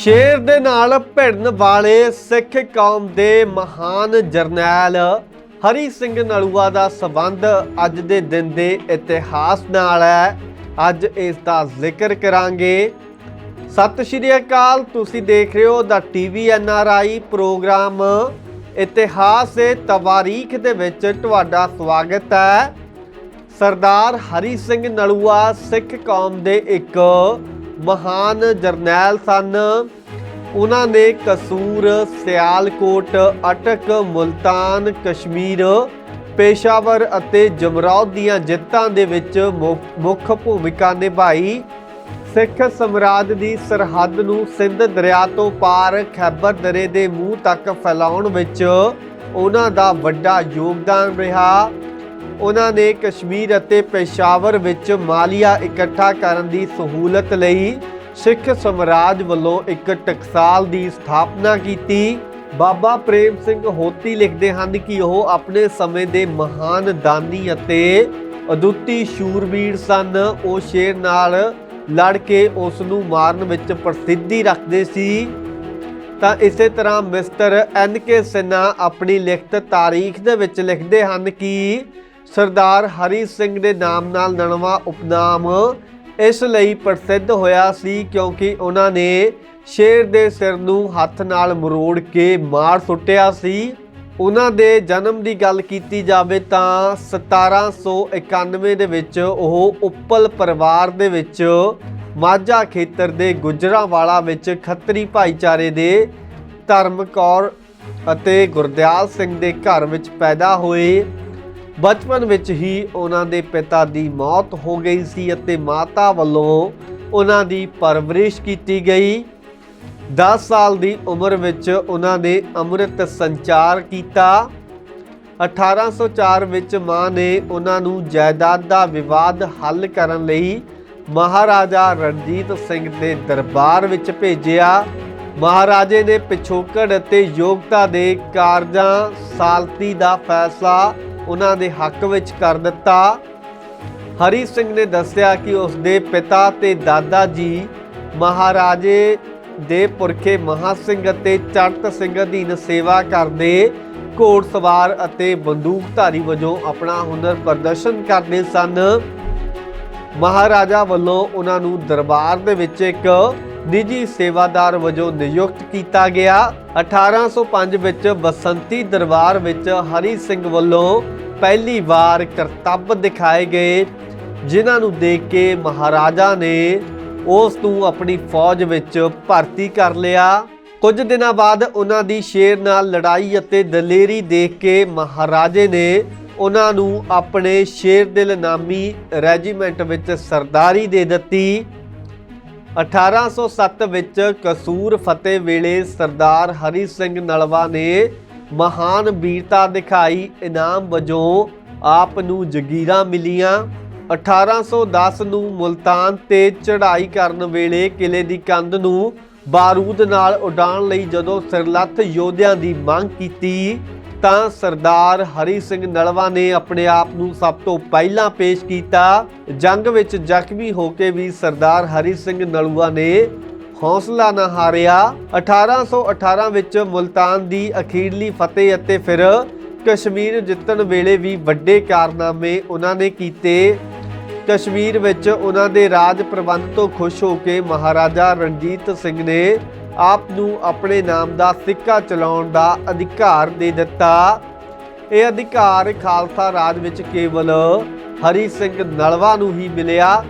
ਸ਼ੇਰ ਦੇ ਨਾਲ ਭਿੜਨ ਵਾਲੇ ਸਿੱਖ ਕੌਮ ਦੇ ਮਹਾਨ ਜਰਨੈਲ ਹਰੀ ਸਿੰਘ ਨਲੂਆ ਦਾ ਸਬੰਧ ਅੱਜ ਦੇ ਦਿਨ ਦੇ ਇਤਿਹਾਸ ਨਾਲ ਹੈ। ਅੱਜ ਇਸ ਦਾ ਜ਼ਿਕਰ ਕਰਾਂਗੇ। ਸਤਿ ਸ਼੍ਰੀ ਅਕਾਲ, ਤੁਸੀਂ ਦੇਖ ਰਹੇ ਹੋ ਦਾ TV N R I programme. ਇਤਿਹਾਸ ਤੇ ਤਵਾਰੀਖ ਦੇ ਵਿੱਚ ਤੁਹਾਡਾ ਸਵਾਗਤ ਹੈ। ਸਰਦਾਰ ਹਰੀ ਸਿੰਘ ਨਲੂਆ ਸਿੱਖ ਕੌਮ ਦੇ ਇੱਕ ਮਹਾਨ ਜਰਨੈਲ ਸਨ। ਉਹਨਾਂ ਨੇ ਕਸੂਰ, ਸਿਆਲਕੋਟ, ਅਟਕ, ਮੁਲਤਾਨ, ਕਸ਼ਮੀਰ, ਪੇਸ਼ਾਵਰ ਅਤੇ ਜਮਰੌਦ ਦੀਆਂ ਜਿੱਤਾਂ ਦੇ ਵਿੱਚ ਮੁੱਖ ਭੂਮਿਕਾ ਨਿਭਾਈ। ਸਿੱਖ ਸਮਰਾਜ ਦੀ ਸਰਹੱਦ ਨੂੰ ਸਿੰਧ ਦਰਿਆ ਤੋਂ ਪਾਰ ਖੈਬਰ ਦਰੇ ਦੇ ਮੂੰਹ ਤੱਕ ਫੈਲਾਉਣ ਵਿੱਚ ਉਹਨਾਂ ਦਾ ਵੱਡਾ ਯੋਗਦਾਨ ਰਿਹਾ। ਉਹਨਾਂ ਨੇ ਕਸ਼ਮੀਰ ਅਤੇ ਪੇਸ਼ਾਵਰ ਵਿੱਚ ਮਾਲੀਆ ਇਕੱਠਾ ਕਰਨ ਦੀ ਸਹੂਲਤ ਲਈ ਸਿੱਖ ਸਮਰਾਜ ਵੱਲੋਂ ਇੱਕ ਟਕਸਾਲ ਦੀ ਸਥਾਪਨਾ ਕੀਤੀ। ਬਾਬਾ ਪ੍ਰੇਮ ਸਿੰਘ ਹੋਤੀ ਲਿਖਦੇ ਹਨ ਕਿ ਉਹ ਆਪਣੇ ਸਮੇਂ ਦੇ ਮਹਾਨ ਦਾਨੀ ਅਤੇ ਅਦੁੱਤੀ ਸ਼ੂਰਵੀਰ ਸਨ। ਉਹ ਸ਼ੇਰ ਨਾਲ ਲੜ ਕੇ ਉਸ ਨੂੰ ਮਾਰਨ ਵਿੱਚ ਪ੍ਰਸਿੱਧੀ ਰੱਖਦੇ ਸੀ। ਤਾਂ ਇਸੇ ਤਰ੍ਹਾਂ ਮਿਸਟਰ ਐਨ ਕੇ ਸਿन्हा ਆਪਣੀ ਲਿਖਤ ਤਾਰੀਖ ਦੇ ਵਿੱਚ ਲਿਖਦੇ ਹਨ ਕਿ ਸਰਦਾਰ ਹਰੀ ਸਿੰਘ ਦੇ ਨਾਮ ਨਾਲ ਨਣਵਾ ਉਪਨਾਮ ਇਸ ਲਈ ਪ੍ਰਸਿੱਧ ਹੋਇਆ ਸੀ ਕਿਉਂਕਿ ਉਹਨਾਂ ਨੇ ਸ਼ੇਰ ਦੇ ਸਿਰ ਨੂੰ ਹੱਥ ਨਾਲ ਮਰੋੜ ਕੇ ਮਾਰ ਸੁੱਟਿਆ ਸੀ। ਉਹਨਾਂ ਦੇ ਜਨਮ ਦੀ ਗੱਲ ਕੀਤੀ ਜਾਵੇ ਤਾਂ 1791 ਦੇ ਵਿੱਚ ਉਹ ਉੱਪਲ ਪਰਿਵਾਰ ਦੇ ਵਿੱਚ ਮਾਝਾ ਖੇਤਰ ਦੇ ਗੁਜਰਾਂਵਾਲਾ ਵਿੱਚ ਖੱਤਰੀ ਭਾਈਚਾਰੇ ਦੇ ਧਰਮ ਕੌਰ ਅਤੇ ਗੁਰਦਿਆਲ ਸਿੰਘ ਦੇ ਘਰ ਵਿੱਚ ਪੈਦਾ ਹੋਏ। ਬਚਪਨ ਵਿੱਚ ਹੀ ਉਹਨਾਂ ਦੇ ਪਿਤਾ ਦੀ ਮੌਤ ਹੋ ਗਈ ਸੀ ਅਤੇ ਮਾਤਾ ਵੱਲੋਂ ਉਹਨਾਂ ਦੀ ਪਰਵਰਿਸ਼ ਕੀਤੀ ਗਈ। 10 ਸਾਲ ਦੀ ਉਮਰ ਵਿੱਚ ਉਹਨਾਂ ਨੇ ਅੰਮ੍ਰਿਤ ਸੰਚਾਰ ਕੀਤਾ। 1804 ਵਿੱਚ ਮਾਂ ਨੇ ਉਹਨਾਂ ਨੂੰ ਜਾਇਦਾਦ ਦਾ ਵਿਵਾਦ ਹੱਲ ਕਰਨ ਲਈ ਮਹਾਰਾਜਾ ਰਣਜੀਤ ਸਿੰਘ ਦੇ ਦਰਬਾਰ ਵਿੱਚ ਭੇਜਿਆ। ਮਹਾਰਾਜੇ ਨੇ ਪਿਛੋਕੜ ਅਤੇ ਯੋਗਤਾ ਦੇ ਕਾਰਜਾਂ, ਸਾਲਤੀ ਦਾ ਫੈਸਲਾ ਉਹਨਾਂ ਦੇ ਹੱਕ ਵਿੱਚ ਕਰ ਦਿੱਤਾ। ਹਰੀ ਸਿੰਘ ਨੇ ਦੱਸਿਆ ਕਿ ਉਸ ਦੇ ਪਿਤਾ ਤੇ ਦਾਦਾ ਜੀ ਮਹਾਰਾਜੇ ਦੇ ਪੁਰਖੇ ਮਹਾ ਸਿੰਘ ਅਤੇ ਚੜਤ ਸਿੰਘ ਅਧੀਨ ਸੇਵਾ ਕਰਦੇ ਘੋੜਸਵਾਰ ਅਤੇ ਬੰਦੂਕਧਾਰੀ ਵਜੋਂ ਆਪਣਾ ਹੁਨਰ ਪ੍ਰਦਰਸ਼ਨ ਕਰਦੇ ਸਨ। ਮਹਾਰਾਜਾ ਵੱਲੋਂ ਉਹਨਾਂ ਨੂੰ ਦਰਬਾਰ ਦੇ ਵਿੱਚ ਇੱਕ ਨਿੱਜੀ ਸੇਵਾਦਾਰ ਵਜੋਂ ਨਿਯੁਕਤ ਕੀਤਾ ਗਿਆ। 1805 ਵਿੱਚ ਬਸੰਤੀ ਦਰਬਾਰ ਵਿੱਚ ਹਰੀ ਸਿੰਘ ਵੱਲੋਂ ਪਹਿਲੀ ਵਾਰ ਕਰਤੱਬ ਦਿਖਾਏ ਗਏ, ਜਿਨ੍ਹਾਂ ਨੂੰ ਦੇਖ ਕੇ ਮਹਾਰਾਜਾ ਨੇ ਉਸ ਨੂੰ ਆਪਣੀ ਫੌਜ ਵਿੱਚ ਭਰਤੀ ਕਰ ਲਿਆ। ਕੁਝ ਦਿਨਾਂ ਬਾਅਦ ਉਹਨਾਂ ਦੀ ਸ਼ੇਰ ਨਾਲ ਲੜਾਈ ਅਤੇ ਦਲੇਰੀ ਦੇਖ ਕੇ ਮਹਾਰਾਜੇ ਨੇ ਉਹਨਾਂ ਨੂੰ ਆਪਣੇ ਸ਼ੇਰ ਦਿਲ ਨਾਮੀ ਰੈਜੀਮੈਂਟ ਵਿੱਚ ਸਰਦਾਰੀ ਦੇ ਦਿੱਤੀ। 1807 ਵਿੱਚ ਕਸੂਰ ਫਤਿਹ ਵੇਲੇ ਸਰਦਾਰ ਹਰੀ ਸਿੰਘ ਨਲਵਾ ਨੇ ਮਹਾਨ ਵੀਰਤਾ ਦਿਖਾਈ, ਇਨਾਮ ਵਜੋਂ ਆਪ ਨੂੰ ਜਗੀਰਾਂ ਮਿਲੀਆਂ। 1810 ਨੂੰ ਮੁਲਤਾਨ ਤੇ ਚੜ੍ਹਾਈ ਕਰਨ ਵੇਲੇ ਕਿਲੇ ਦੀ ਕੰਧ ਨੂੰ ਬਾਰੂਦ ਨਾਲ ਉਡਾਉਣ ਲਈ ਜਦੋਂ ਸਿਰਲੱਥ ਯੋਧਿਆਂ ਦੀ ਮੰਗ ਕੀਤੀ ਤਾਂ ਸਰਦਾਰ ਹਰੀ ਸਿੰਘ ਨਲਵਾ ਨੇ ਆਪਣੇ ਆਪ ਨੂੰ ਸਭ ਤੋਂ ਪਹਿਲਾਂ ਪੇਸ਼ ਕੀਤਾ। ਜੰਗ ਵਿੱਚ ਜ਼ਖਮੀ ਹੋ ਕੇ ਵੀ ਸਰਦਾਰ ਹਰੀ ਸਿੰਘ ਨਲੂਆ ਨੇ ਹੌਸਲਾ ਨਾ ਹਾਰਿਆ। 1818 ਵਿੱਚ ਮੁਲਤਾਨ ਦੀ ਅਖੀਰਲੀ ਫਤਿਹ ਅਤੇ ਫਿਰ ਕਸ਼ਮੀਰ ਜਿੱਤਣ ਵੇਲੇ ਵੀ ਵੱਡੇ ਕਾਰਨਾਮੇ ਉਹਨਾਂ ਨੇ ਕੀਤੇ। ਕਸ਼ਮੀਰ ਵਿੱਚ ਉਹਨਾਂ ਦੇ ਰਾਜ ਪ੍ਰਬੰਧ ਤੋਂ ਖੁਸ਼ ਹੋ ਕੇ ਮਹਾਰਾਜਾ ਰਣਜੀਤ ਸਿੰਘ ਨੇ ਆਪ ਨੂੰ ਆਪਣੇ ਨਾਮ ਦਾ ਸਿੱਕਾ ਚਲਾਉਣ ਦਾ ਅਧਿਕਾਰ ਦੇ ਦਿੱਤਾ। ਇਹ ਅਧਿਕਾਰ ਖਾਲਸਾ ਰਾਜ ਵਿੱਚ ਕੇਵਲ ਹਰੀ ਸਿੰਘ ਨਲਵਾ ਨੂੰ ਹੀ ਮਿਲਿਆ।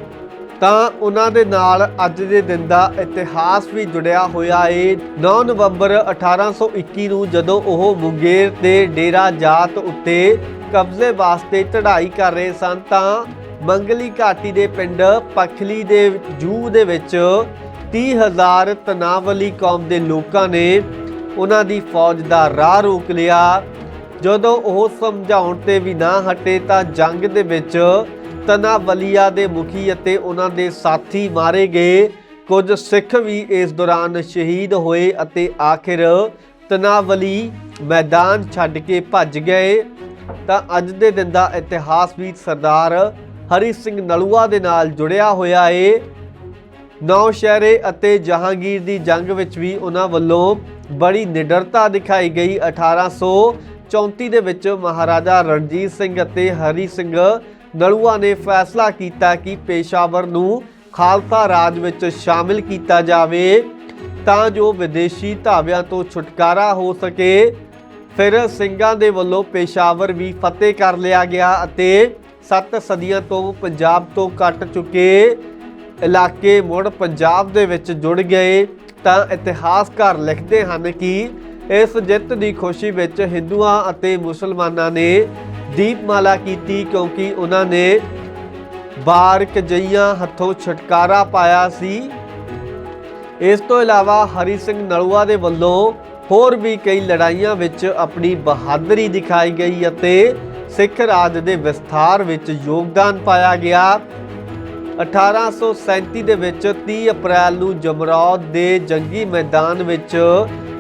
ਤਾਂ ਉਹਨਾਂ ਦੇ ਨਾਲ ਅੱਜ ਦੇ ਦਿਨ ਦਾ ਇਤਿਹਾਸ ਵੀ ਜੁੜਿਆ ਹੋਇਆ ਏ। 9 ਨਵੰਬਰ 1821 ਨੂੰ ਜਦੋਂ ਉਹ ਮੁੰਗੇਰ ਦੇ ਡੇਰਾ ਜਾਤ ਉੱਤੇ ਕਬਜ਼ੇ ਵਾਸਤੇ ਚੜ੍ਹਾਈ ਕਰ ਰਹੇ ਸਨ, ਤਾਂ ਮੰਗਲੀ ਘਾਟੀ ਦੇ ਪਿੰਡ ਪਖਲੀ ਦੇ ਜੂ ਦੇ ਵਿੱਚ 30000 ਤਨਾਵਲੀ ਕੌਮ ਦੇ ਲੋਕਾਂ ਨੇ ਉਹਨਾਂ ਦੀ ਫੌਜ ਦਾ ਰਾਹ ਰੋਕ ਲਿਆ। ਜਦੋਂ ਉਹ ਸਮਝਾਉਣ ਤੇ ਵੀ ਨਾ ਹਟੇ ਤਾਂ ਜੰਗ ਦੇ ਵਿੱਚ ਤਨਾਵਲੀਆ ਦੇ ਮੁਖੀ ਅਤੇ ਉਹਨਾਂ ਦੇ ਸਾਥੀ ਮਾਰੇ ਗਏ। ਕੁਝ ਸਿੱਖ ਵੀ ਇਸ ਦੌਰਾਨ ਸ਼ਹੀਦ ਹੋਏ ਅਤੇ ਆਖਿਰ ਤਨਾਵਲੀ ਮੈਦਾਨ ਛੱਡ ਕੇ ਭੱਜ ਗਏ। ਤਾਂ ਅੱਜ ਦੇ ਦਿਨ ਦਾ ਇਤਿਹਾਸ ਵੀ ਸਰਦਾਰ ਹਰੀ ਸਿੰਘ ਨਲੂਆ ਦੇ ਨਾਲ ਜੁੜਿਆ ਹੋਇਆ ਏ। ਨੌਸ਼ਹਿਰੇ ਅਤੇ ਜਹਾਂਗੀਰ ਦੀ ਜੰਗ ਵਿੱਚ ਵੀ ਉਹਨਾਂ ਵੱਲੋਂ ਬੜੀ ਨਿਡਰਤਾ ਦਿਖਾਈ ਗਈ। 1834 ਦੇ ਵਿੱਚ ਮਹਾਰਾਜਾ ਰਣਜੀਤ ਸਿੰਘ ਅਤੇ ਹਰੀ ਸਿੰਘ ਨਲੂਆ ਨੇ ਫੈਸਲਾ ਕੀਤਾ ਕਿ ਪੇਸ਼ਾਵਰ ਨੂੰ ਖਾਲਸਾ ਰਾਜ ਵਿੱਚ ਸ਼ਾਮਿਲ ਕੀਤਾ ਜਾਵੇ ਤਾਂ ਜੋ ਵਿਦੇਸ਼ੀ ਧਾਵਿਆਂ ਤੋਂ ਛੁਟਕਾਰਾ ਹੋ ਸਕੇ। ਫਿਰ ਸਿੰਘਾਂ ਦੇ ਵੱਲੋਂ ਪੇਸ਼ਾਵਰ ਵੀ ਫਤਿਹ ਕਰ ਲਿਆ ਗਿਆ ਅਤੇ 7 ਸਦੀਆਂ ਤੋਂ ਪੰਜਾਬ ਤੋਂ ਕੱਟ ਚੁੱਕੇ ਇਲਾਕੇ ਮੁੜ ਪੰਜਾਬ ਦੇ ਵਿੱਚ ਜੁੜ ਗਏ ਤਾਂ ਇਤਿਹਾਸਕਾਰ ਲਿਖਦੇ ਹਨ ਕਿ ਇਸ ਜਿੱਤ ਦੀ ਖੁਸ਼ੀ ਵਿੱਚ ਹਿੰਦੂਆਂ ਅਤੇ ਮੁਸਲਮਾਨਾਂ ਨੇ ਦੀਪਮਾਲਾ ਕੀਤੀ ਕਿਉਂਕਿ ਉਹਨਾਂ ਨੇ ਬਾਰਕ ਜਈਆਂ ਹੱਥੋਂ ਛੁਟਕਾਰਾ ਪਾਇਆ ਸੀ। ਇਸ ਤੋਂ ਇਲਾਵਾ ਹਰੀ ਸਿੰਘ ਨਲੂਆ ਦੇ ਵੱਲੋਂ ਹੋਰ ਵੀ ਕਈ ਲੜਾਈਆਂ ਵਿੱਚ ਆਪਣੀ ਬਹਾਦਰੀ ਦਿਖਾਈ ਗਈ ਅਤੇ ਸਿੱਖ ਰਾਜ ਦੇ ਵਿਸਥਾਰ ਵਿੱਚ ਯੋਗਦਾਨ ਪਾਇਆ ਗਿਆ। 1837 ਦੇ ਵਿੱਚ 30 ਅਪ੍ਰੈਲ ਨੂੰ ਜਮਰੌਦ ਦੇ ਜੰਗੀ ਮੈਦਾਨ ਵਿੱਚ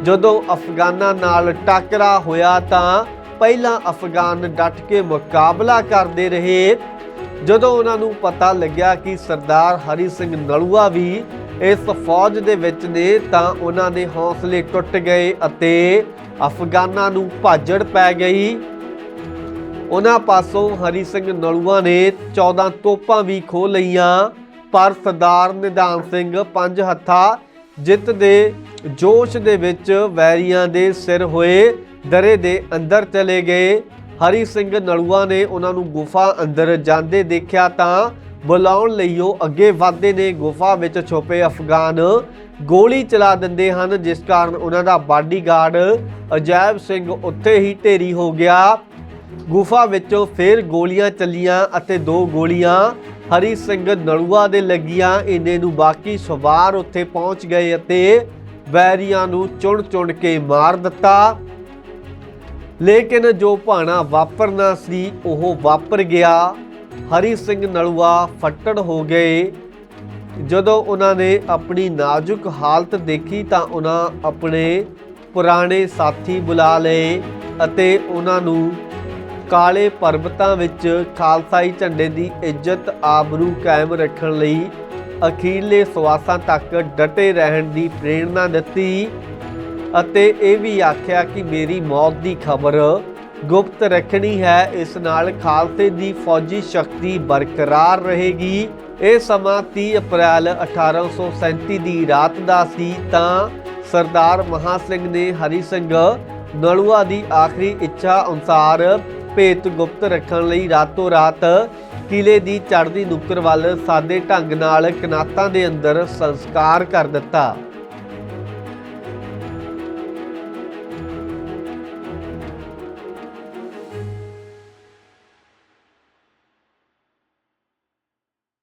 ਜਦੋਂ ਅਫਗਾਨਾਂ ਨਾਲ ਟਾਕਰਾ ਹੋਇਆ ਤਾਂ ਪਹਿਲਾਂ ਅਫਗਾਨ ਡਟ ਕੇ ਮੁਕਾਬਲਾ ਕਰਦੇ ਰਹੇ। ਜਦੋਂ ਉਹਨਾਂ ਨੂੰ ਪਤਾ ਲੱਗਿਆ ਕਿ ਸਰਦਾਰ ਹਰੀ ਸਿੰਘ ਨਲੂਆ ਵੀ ਇਸ ਫੌਜ ਦੇ ਵਿੱਚ ਨੇ ਤਾਂ ਉਹਨਾਂ ਦੇ ਹੌਸਲੇ ਟੁੱਟ ਗਏ ਅਤੇ ਅਫਗਾਨਾਂ ਨੂੰ ਭਾਜੜ ਪੈ ਗਈ। ਉਹਨਾਂ ਪਾਸੋਂ ਹਰੀ ਸਿੰਘ ਨਲੂਆ ਨੇ 14 ਤੋਪਾਂ ਵੀ ਖੋ ਲਈਆਂ, ਪਰ ਸਰਦਾਰ ਨਿਧਾਨ ਸਿੰਘ ਪੰਜ ਹੱਥਾਂ ਜਿੱਤ ਦੇ ਜੋਸ਼ ਦੇ ਵਿੱਚ ਵੈਰੀਆਂ ਦੇ ਸਿਰ ਹੋਏ, ਦਰੇ ਦੇ ਅੰਦਰ ਚਲੇ ਗਏ। ਹਰੀ ਸਿੰਘ ਨਲੂਆ ਨੇ ਉਹਨਾਂ ਨੂੰ ਗੁਫਾ ਅੰਦਰ ਜਾਂਦੇ ਦੇਖਿਆ ਤਾਂ ਬੁਲਾਉਣ ਲਈ ਉਹ ਅੱਗੇ ਵਧਦੇ ਨੇ, ਗੁਫਾ ਵਿੱਚ ਛੁਪੇ ਅਫਗਾਨ ਗੋਲੀ ਚਲਾ ਦਿੰਦੇ ਹਨ, ਜਿਸ ਕਾਰਨ ਉਹਨਾਂ ਦਾ ਬਾਡੀਗਾਰਡ ਅਜੈਬ ਸਿੰਘ ਉੱਥੇ ਹੀ ਢੇਰੀ ਹੋ ਗਿਆ। ਗੁਫਾ ਵਿੱਚੋਂ ਫਿਰ ਗੋਲੀਆਂ ਚੱਲੀਆਂ ਅਤੇ ਦੋ ਗੋਲੀਆਂ ਹਰੀ ਸਿੰਘ ਨਲੂਆ ਦੇ ਲੱਗੀਆਂ। ਇਹਨੇ ਨੂੰ ਬਾਕੀ ਸਵਾਰ ਉੱਥੇ ਪਹੁੰਚ ਗਏ ਅਤੇ ਵੈਰੀਆਂ ਨੂੰ ਚੁਣ-ਚੁਣ ਕੇ ਮਾਰ ਦਿੱਤਾ। ਲੇਕਿਨ ਜੋ ਭਾਣਾ ਵਾਪਰਨਾ ਸੀ, ਉਹ ਵਾਪਰ ਗਿਆ। ਹਰੀ ਸਿੰਘ ਨਲੂਆ ਫੱਟੜ ਹੋ ਗਏ। ਜਦੋਂ ਉਹਨਾਂ ਨੇ ਆਪਣੀ ਨਾਜ਼ੁਕ ਹਾਲਤ ਦੇਖੀ ਤਾਂ ਉਹਨਾਂ ਆਪਣੇ ਪੁਰਾਣੇ ਸਾਥੀ ਬੁਲਾ ਲਏ ਅਤੇ ਉਹਨਾਂ ਨੂੰ ਕਾਲੇ ਪਰਬਤਾਂ ਵਿੱਚ ਖਾਲਸਾਈ ਝੰਡੇ ਦੀ ਇੱਜ਼ਤ ਆਬਰੂ ਕਾਇਮ ਰੱਖਣ ਲਈ ਅਖੀਰਲੇ ਸਵਾਸਾਂ ਤੱਕ ਡਟੇ ਰਹਿਣ ਦੀ ਪ੍ਰੇਰਣਾ ਦਿੱਤੀ ਅਤੇ ਇਹ ਵੀ ਆਖਿਆ ਕਿ ਮੇਰੀ ਮੌਤ ਦੀ ਖਬਰ ਗੁਪਤ ਰੱਖਣੀ ਹੈ। ਇਸ ਨਾਲ ਖਾਲਸੇ ਦੀ ਫੌਜੀ ਸ਼ਕਤੀ ਬਰਕਰਾਰ ਰਹੇਗੀ। ਇਹ ਸਮਾਂ 30 ਅਪ੍ਰੈਲ 1837 ਦੀ ਰਾਤ ਦਾ ਸੀ ਤਾਂ ਸਰਦਾਰ ਮਹਾ ਸਿੰਘ ਨੇ ਹਰੀ ਸਿੰਘ ਨਲੂਆ ਦੀ ਆਖਰੀ ਇੱਛਾ ਅਨੁਸਾਰ ਭੇਤ ਗੁਪਤ ਰੱਖਣ ਲਈ ਰਾਤੋਂ ਰਾਤ ਕਿਲੇ ਦੀ ਚੜ੍ਹਦੀ ਨੁੱਕਰ ਵੱਲ ਸਾਦੇ ਢੰਗ ਨਾਲ ਕਨਾਤਾਂ ਦੇ ਅੰਦਰ ਸੰਸਕਾਰ ਕਰ ਦਿੱਤਾ।